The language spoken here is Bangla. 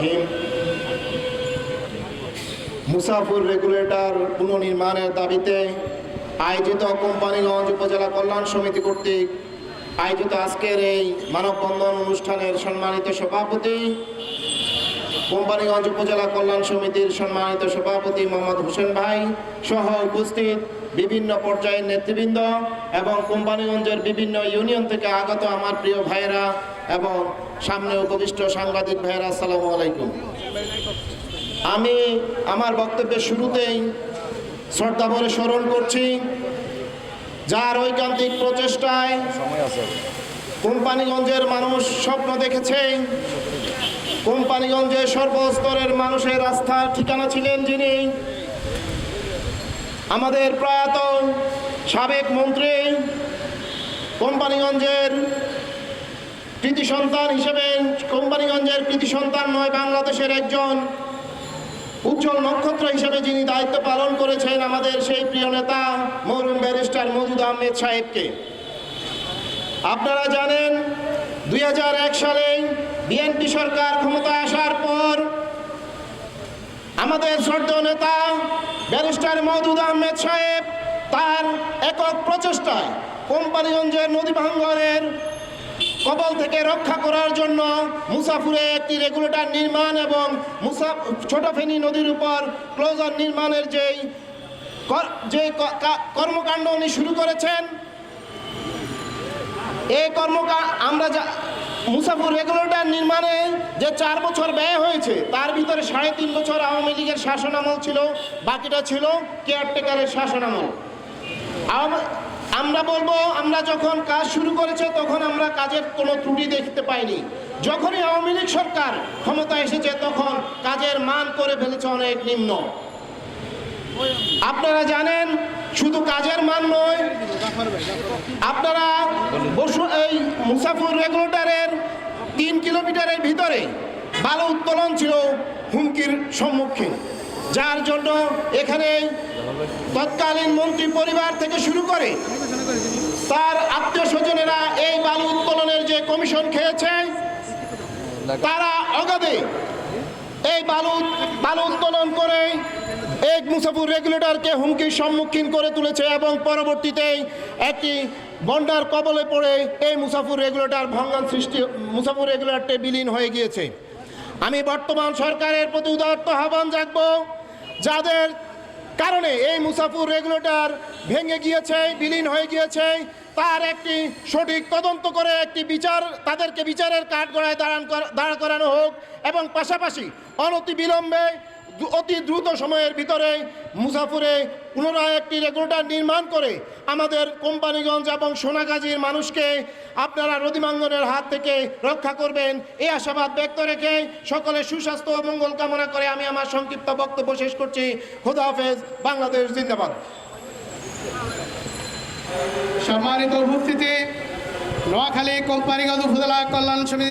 রহিম মুসাফুর রেগুলেটর পুনর্নির্মাণের দাবিতে আয়োজিত কোম্পানিগঞ্জ উপজেলা কল্যাণ সমিতি কর্তৃক আয়োজিত আজকের এই মানববন্ধন অনুষ্ঠানের সম্মানিত সভাপতি কোম্পানিগঞ্জ উপজেলা কল্যাণ সমিতির সম্মানিত সভাপতি মোহাম্মদ হোসেন ভাই সহ উপস্থিত বিভিন্ন পর্যায়ের নেতৃবৃন্দ এবং কোম্পানিগঞ্জের বিভিন্ন ইউনিয়ন থেকে আগত আমার প্রিয় ভাইয়েরা এবং সামনে উপবিষ্ট সাংবাদিক ভাইয়েরা, আসসালামু আলাইকুম। আমি আমার বক্তব্যের শুরুতেই শ্রদ্ধা ভরে স্মরণ করছি যার ঐকান্তিক প্রচেষ্টায় কোম্পানিগঞ্জের মানুষ স্বপ্ন দেখেছে। কোম্পানিগঞ্জের সর্বস্তরের মানুষের আস্থার ঠিকানা ছিলেন যিনি। আমাদের প্রয়াত সাবেক মন্ত্রী কোম্পানিগঞ্জের কৃতি সন্তান হিসেবে কোম্পানিগঞ্জের কৃতি সন্তান নয় বাংলাদেশের একজন উজ্জ্বল নক্ষত্র হিসেবে যিনি দায়িত্ব পালন করেছেন আমাদের সেই প্রিয় নেতা মরুম ব্যারিস্টার মজুদ আহমেদ সাহেবকে। আপনারা জানেন, দুই হাজার এক সালে বিএনপি সরকার ক্ষমতায় আসার পর আমাদের শ্রদ্ধ নেতা ব্যারিস্টার মওদুদ আহমেদ সাহেব তার একক প্রচেষ্টায় কোম্পানিগঞ্জের নদী ভাঙ্গনের কবল থেকে রক্ষা করার জন্য মুসাফুরে একটি রেগুলেটর নির্মাণ এবং মুসা ছোট ফেনী নদীর উপর ক্লোজার নির্মাণের যেই যে কর্মকাণ্ড উনি শুরু করেছেন, এই কর্মকা, আমরা যা, মুসাফুর রেগুলেটর নির্মাণে যে চার বছর ব্যয় হয়েছে, তার ভিতরে সাড়ে তিন বছর আওয়ামী লীগের শাসনামল ছিল, বাকিটা ছিল কেয়ারটেকারের শাসনামল। আমরা বলব, আমরা যখন কাজ শুরু করেছে, তখন আমরা কাজের কোনো ত্রুটি দেখতে পাইনি। যখনই আওয়ামী লীগ সরকার ক্ষমতা এসেছে, তখন কাজের মান করে ফেলেছে অনেক নিম্ন। আপনারা জানেন, শুধু কাজের মান নয়, আপনারা বসু এই মুসাফুর রেগুলেটরের তিন কিলোমিটারের ভিতরে বালু উত্তোলন ছিল হুমকির সম্মুখীন। যার জন্য এখানে তৎকালীন মন্ত্রী পরিবার থেকে শুরু করে তার আত্মীয় স্বজনেরা এই বালু উত্তোলনের যে কমিশন খেয়েছে, তারা অগাধে এই বালু বালু উত্তোলন করে এক মুসাফুর রেগুলেটরকে হুমকির সম্মুখীন করে তুলেছে এবং পরবর্তীতে একটি বন্যার কবলে পড়ে এই মুসাফুর রেগুলেটর ভঙ্গন সৃষ্টি, মুসাফুর রেগুলেটরটি বিলীন হয়ে গিয়েছে। আমি বর্তমান সরকারের প্রতি উদারত আহ্বান জাগবো, যাদের কারণে এই মুসাফুর রেগুলেটর ভেঙে গিয়েছে, বিলীন হয়ে গিয়েছে। তার একটি সঠিক তদন্ত করে একটি বিচার, তাদেরকে বিচারের কাঠগড়ায় দাঁড়ান দাঁড় করানো হোক এবং পাশাপাশি অনতি বিলম্বে অতি দ্রুত সময়ের ভিতরে মুসাফুরে পুনরায় একটি রেগুলেটর নির্মাণ করে আমাদের কোম্পানিগঞ্জ এবং সোনাগাজীর মানুষকে আপনারা নদীমাঙ্গনের হাত থেকে রক্ষা করবেন। এই আশাবাদ ব্যক্ত রেখে সকলে সুস্বাস্থ্য ও মঙ্গল কামনা করে আমি আমার সংক্ষিপ্ত বক্তব্য শেষ করছি। খোদা হাফেজ, বাংলাদেশ জিন্দাবাদ। সম্মানিত উপস্থিতি, নোয়াখালী কোম্পানিগঞ্জ উপজেলা কল্যাণ সমিতি